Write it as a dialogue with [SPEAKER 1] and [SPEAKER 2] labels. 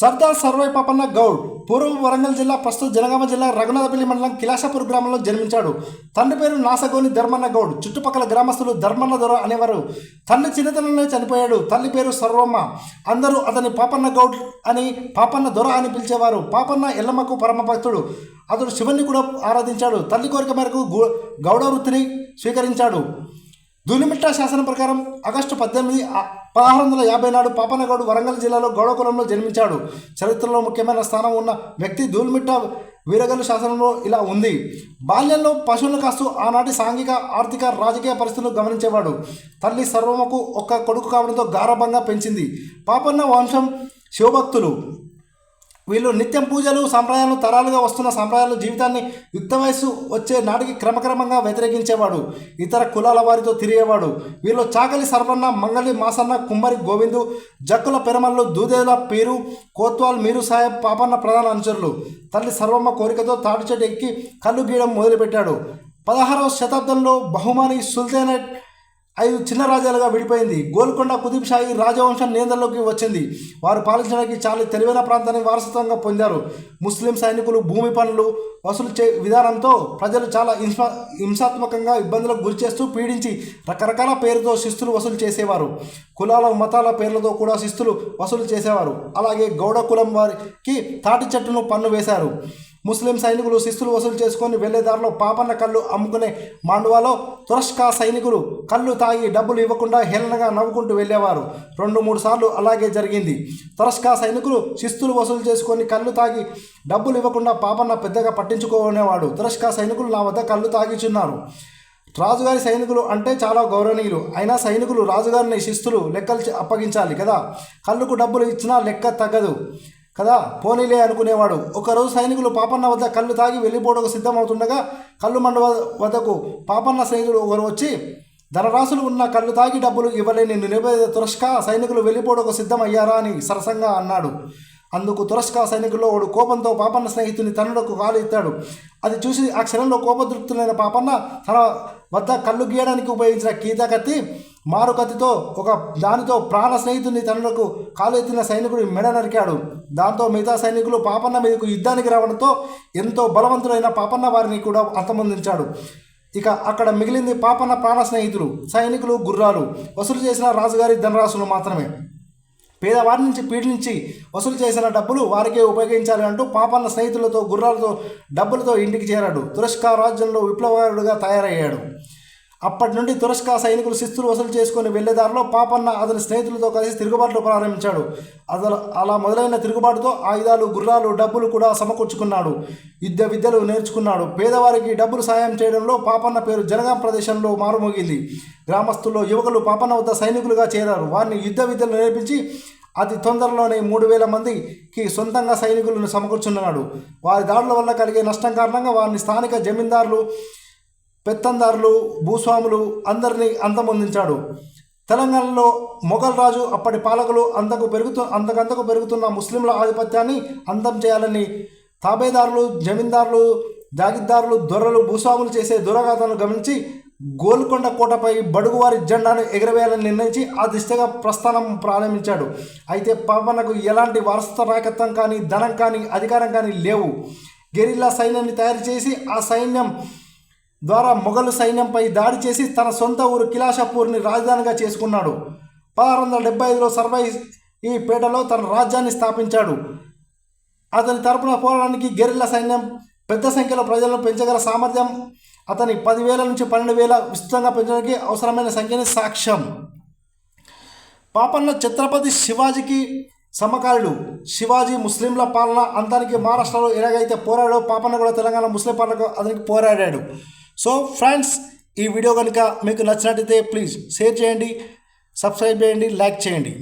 [SPEAKER 1] సర్దార్ సర్వై పాపన్న గౌడ్ పూర్వ వరంగల్ జిల్లా ప్రస్తుత జనగామ జిల్లా రఘునాథపల్లి మండలం కిలాషాపూర్ గ్రామంలో జన్మించాడు. తండ్రి పేరు నాసగోని ధర్మన్న గౌడ్. చుట్టుపక్కల గ్రామస్తులు ధర్మన్న దొర అనేవారు. తండ్రి చిన్నతనంలో చనిపోయాడు. తల్లి పేరు సర్వమ్మ. అందరూ అతని పాపన్న గౌడ్ అని పాపన్న దొర అని పిలిచేవారు. పాపన్న ఎల్లమ్మకు పరమ భక్తుడు. అతడు శివుని కూడా ఆరాధించాడు. తల్లి కోరిక మేరకు గౌడ వృత్తిని స్వీకరించాడు. ధూళిమిట్ట శాసనం ప్రకారం ఆగస్టు పద్దెనిమిది పదహారు వందల యాభై నాడు పాపనగౌడ్ వరంగల్ జిల్లాలో గౌడకులంలో జన్మించాడు. చరిత్రలో ముఖ్యమైన స్థానం ఉన్న వ్యక్తి దూల్మిట్ట వీరగల్లు శాసనంలో ఇలా ఉంది. బాల్యంలో పశువులను కాస్తూ ఆనాటి సాంఘిక ఆర్థిక రాజకీయ పరిస్థితులు గమనించేవాడు. తల్లి సర్వమకు ఒక్క కొడుకు కావడంతో గారభంగా పెంచింది. పాపన్న వంశం శివభక్తులు. వీళ్ళు నిత్యం పూజలు సంప్రదాయాలు తరాలుగా వస్తున్న సంప్రదాయాలు జీవితాన్ని యుక్త వయస్సు వచ్చే నాటికి క్రమక్రమంగా వ్యతిరేకించేవాడు ఇతర కులాల వారితో తిరిగేవాడు. వీళ్ళు చాకలి సర్వన్న మంగళి మాసన్న కుమ్మరి గోవిందు జక్కుల పెరమల్లు దూదేల పీరు కోత్వాల్ మీరు సాహెబ్ పాపన్న ప్రధాన అనుచరులు. తల్లి సర్వమ్మ కోరికతో తాటి చెట్టు ఎక్కి కళ్ళు గీయడం మొదలుపెట్టాడు. పదహారవ శతాబ్దంలో బహుమాని సుల్తానేట్ ఐదు చిన్న రాజ్యాలుగా విడిపోయింది. గోల్కొండ కుతుబ్ రాజవంశం నియంత్రణలోకి వచ్చింది. వారు పాలించడానికి చాలా తెలివైన ప్రాంతాన్ని వారసత్వంగా పొందారు. ముస్లిం సైనికులు భూమి పనులు వసూలు చే విధానంతో ప్రజలు చాలా హింస హింసాత్మకంగా ఇబ్బందులకు గురి చేస్తూ పీడించి రకరకాల పేరుతో శిస్తులు వసూలు చేసేవారు. కులాల మతాల పేర్లతో కూడా శిస్తులు వసూలు చేసేవారు. అలాగే గౌడ కులం వారికి తాటి చెట్టును పన్ను వేశారు. ముస్లిం సైనికులు శిస్తులు వసూలు చేసుకొని వెళ్ళేదారిలో పాపన్న కళ్ళు అమ్ముకునే మాండువాలో తురస్కా సైనికులు కళ్ళు తాగి డబ్బులు ఇవ్వకుండా హేళనగా నవ్వుకుంటూ వెళ్ళేవారు. రెండు మూడు సార్లు అలాగే జరిగింది. తురస్కా సైనికులు శిస్తులు వసూలు చేసుకొని కళ్ళు తాగి డబ్బులు ఇవ్వకుండా పాపన్న పెద్దగా పట్టించుకోనేవాడు. తురస్కా సైనికులు నా వద్ద కళ్ళు తాగిచున్నారు రాజుగారి సైనికులు అంటే చాలా గౌరవనీయులు. అయినా సైనికులు రాజుగారిని శిస్తులు లెక్కలు అప్పగించాలి కదా. కళ్ళుకు డబ్బులు ఇచ్చినా లెక్క తగ్గదు. కదా? పోనీలే అనుకునేవాడు. ఒకరోజు సైనికులు పాపన్న వద్ద కళ్ళు తాగి వెళ్ళిపోవడానికి సిద్ధమవుతుండగా కళ్ళు మండ వద్దకు పాపన్న సైనికుడు ఒకరు వచ్చి ధనరాశులు ఉన్న కళ్ళు తాగి డబ్బులు ఇవ్వలేని నిలబెద తురస్కా సైనికులు వెళ్ళిపోవడానికి సిద్ధమయ్యారా? అని సరసంగా అన్నాడు. అందుకు తురస్కా సైనికుల్లో ఒకడు కోపంతో పాపన్న స్నేహితుని తనుడకు కాలు ఎత్తాడు. అది చూసి ఆ క్షణంలో కోపదృప్తులైన పాపన్న తన వద్ద కళ్ళు గీయడానికి ఉపయోగించిన కీత మారుకతితో ఒక దానితో ప్రాణ స్నేహితుని తన్నులకు కాలు ఎత్తిన సైనికుడు మెడ నరికాడు. దాంతో మిగతా సైనికులు పాపన్న మీదకు యుద్ధానికి రావడంతో ఎంతో బలవంతుడైన పాపన్న వారిని కూడా అంతమొందించాడు. ఇక అక్కడ మిగిలింది పాపన్న ప్రాణ స్నేహితులు సైనికులు గుర్రాలు. వసూలు చేసిన రాజుగారి ధనరాశులు మాత్రమే. పేదవారి నుంచి పీడించి వసూలు చేసిన డబ్బులు వారికే ఉపయోగించాలి అంటూ పాపన్న స్నేహితులతో గుర్రాలతో డబ్బులతో ఇంటికి చేరాడు. తురస్కా రాజ్యంలో విప్లవకారుడుగా తయారయ్యాడు. అప్పటి నుండి తురస్కా సైనికులు శిస్తులు వసూలు చేసుకుని వెళ్ళేదారిలో పాపన్న అతని స్నేహితులతో కలిసి తిరుగుబాట్లు ప్రారంభించాడు. అతను అలా మొదలైన తిరుగుబాటుతో ఆయుధాలు గుర్రాలు డబ్బులు కూడా సమకూర్చుకున్నాడు. యుద్ధ విద్యలు నేర్చుకున్నాడు. పేదవారికి డబ్బులు సాయం చేయడంలో పాపన్న పేరు జనగాం ప్రదేశంలో మారుమోగింది. గ్రామస్తుల్లో యువకులు పాపన్న వద్ద సైనికులుగా చేరారు. వారిని యుద్ధ విద్యలు నేర్పించి అతి తొందరలోనే మూడు వేల మందికి సొంతంగా సైనికులను సమకూర్చున్నాడు. వారి దాడుల వల్ల కలిగే నష్టం కారణంగా వారిని స్థానిక జమీందారులు పెత్తందారులు భూస్వాములు అందరినీ అంతమొందించాడు తెలంగాణలో మొఘల్ రాజు అప్పటి పాలకులు అంతకు పెరుగుతూ అంతకంతకు పెరుగుతున్న ముస్లింల ఆధిపత్యాన్ని అంతం చేయాలని తాబేదారులు జమీందారులు జాగిద్దారులు దొరలు భూస్వాములు చేసే దురాఘాతాలను గమనించి గోల్కొండ కోటపై బడుగువారి జెండాను ఎగరవేయాలని నిర్ణయించి ఆ దిశగా ప్రస్థానం ప్రారంభించాడు. అయితే పవనకు ఎలాంటి వారసత్వ నాయకత్వం కానీ ధనం కానీ అధికారం కానీ లేవు. గెరిల్లా సైన్యాన్ని తయారు చేసి ఆ సైన్యం ద్వారా మొఘలు సైన్యంపై దాడి చేసి తన సొంత ఊరు కిలాషాపూర్ని రాజధానిగా చేసుకున్నాడు. పదహారు వందల డెబ్బై ఐదులో సర్వై ఈ పేటలో తన రాజ్యాన్ని స్థాపించాడు. అతని తరపున పోరాడానికి గెరిల్ల సైన్యం పెద్ద సంఖ్యలో ప్రజలను పెంచగల సామర్థ్యం అతని పదివేల నుంచి పన్నెండు వేల విస్తృతంగా పెంచడానికి అవసరమైన సంఖ్యని సాక్ష్యం. పాపన్న ఛత్రపతి శివాజీకి సమకాలుడు. శివాజీ ముస్లింల పాలన అంతానికి మహారాష్ట్రలో ఎలాగైతే పోరాడో పాపన్న కూడా తెలంగాణ ముస్లిం పాలనకు అతనికి పోరాడాడు. సో ఫ్రెండ్స్ ఈ వీడియో కనుక మీకు నచ్చినట్టయితే ప్లీజ్ షేర్ చేయండి సబ్స్క్రైబ్ చేయండి లైక్ చేయండి.